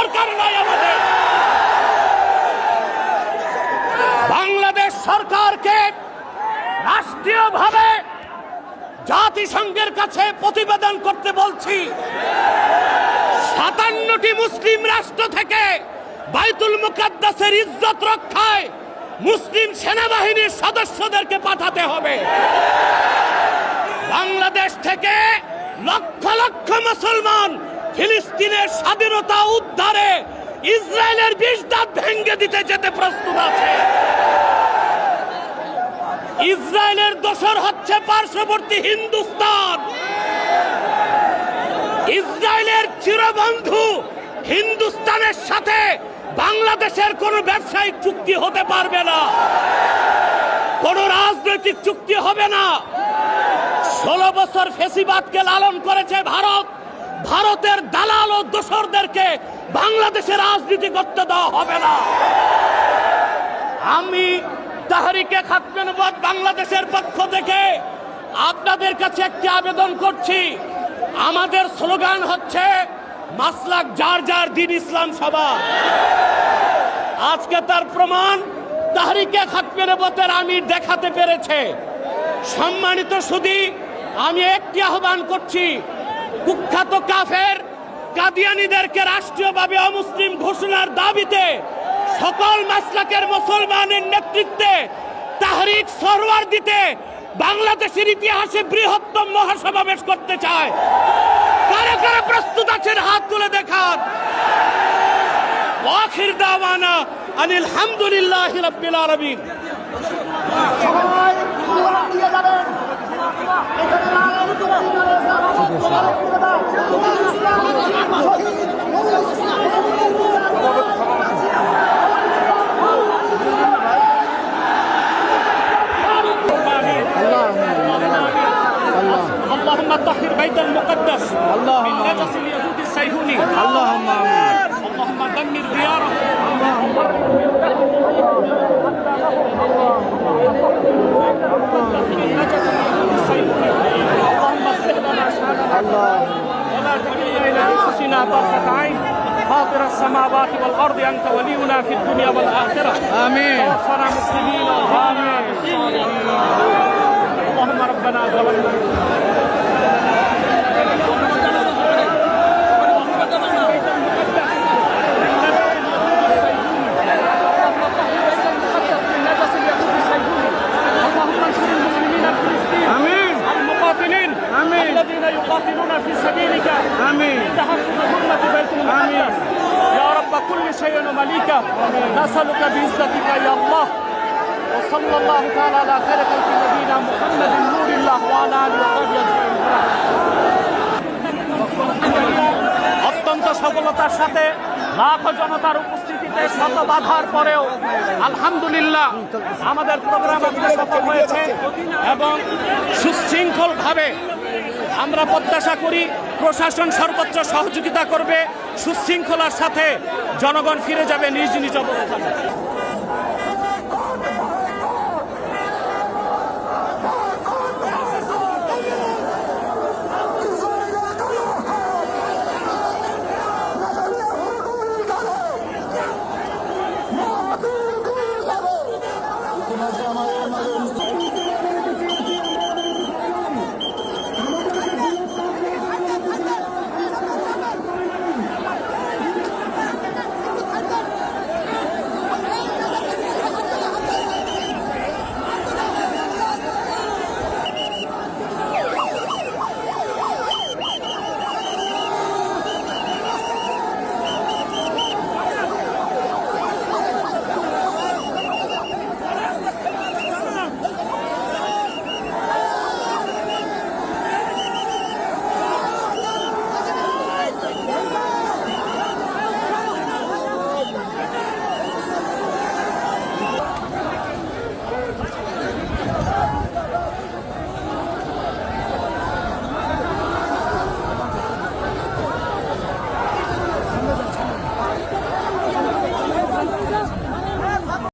দরকার নাই আমাদের। বাংলাদেশ সরকারকে রাষ্ট্রীয়ভাবে জাতিসংঘের কাছে প্রতিবেদন করতে বলছি। সাতান্নটি মুসলিম রাষ্ট্র থেকে বাইতুল মুকাদ্দাসের ইজ্জত রক্ষায় মুসলিম সেনাবাহিনীর সদস্যদেরকে পাঠাতে হবে। বাংলাদেশ থেকে লক্ষ লক্ষ মুসলমান ফিলিস্তিনের স্বাধীনতা উদ্ধারে ইসরায়েলের বিষ দাঁত ভেঙ্গে দিতে যেতে প্রস্তুত আছে। ইসরায়েলের দোসর হচ্ছে পার্শ্ববর্তী হিন্দুস্তান। ইসরায়েলের চিরবন্ধু হিন্দুস্তানের সাথে বাংলাদেশের কোনো ব্যবসায়িক চুক্তি হতে পারবে না। কোন রাজনৈতিক চুক্তি হবে না। ষোলো বছর ফেসিবাদকে লালন করেছে ভারত। ভারতের দালাল ও দোসরদেরকে বাংলাদেশে রাজনীতি করতে দেওয়া হবে না। আমি তাহারিকে খাতমে নবুয়ত বাংলাদেশের পক্ষ থেকে আপনাদের কাছে একটি আবেদন করছি। আমাদের স্লোগান হচ্ছে, মাসলাক যার যার দিন ইসলাম সভা আজকে তার প্রমাণ তাহারিকে খাতমে নবুয়তের আমি দেখাতে পেরেছে। সম্মানিত সুদী, আমি একটি আহ্বান করছি কুখ্যাত কাফের কাদিয়ানিদেরকে রাষ্ট্রীয়ভাবে অমুসলিম ঘোষণার দাবিতে সকল মাসলাকের মুসলমানের নেতৃত্বে তাহরিক সরওয়ার দিতে বাংলাদেশের ইতিহাসে বৃহত্তম মহাসমাবেশ করতে চায়। কারা কারা প্রস্তুত আছেন হাত তুলে দেখান। আখির দাওয়ানা আনিল হামদুলিল্লাহ রাব্বিল আলামিন। সবাই দিয়ে যাবেন। اللهم طهر بيت المقدس اللهم من نجس اليهود الصهيوني. اللهم اللهم دمر دياره اللهم من نجس السماوات والأرض أنت ولينا في الدنيا والآخرة. آمين. توفنا مسلمين اللهم ربنا ظلمنا رب كل شيء ومليكه نسألك بعزتك يا الله وصلى الله تعالى على خير خلق نبينا محمد نور الله وعلى آله وصحبه أجمعين অত্যন্ত সফলতার সাথে লাখ জনতার উপস্থিতিতে শত বাধার পরেও আলহামদুলিল্লাহ আমাদের প্রোগ্রাম আজকে সফল হয়েছে এবং সুশৃঙ্খলভাবে আমরা প্রত্যাশা করি প্রশাসন সর্বোচ্চ সহযোগিতা করবে, সুশৃঙ্খলার সাথে জনগণ ফিরে যাবে নিজ নিজ অবস্থানে।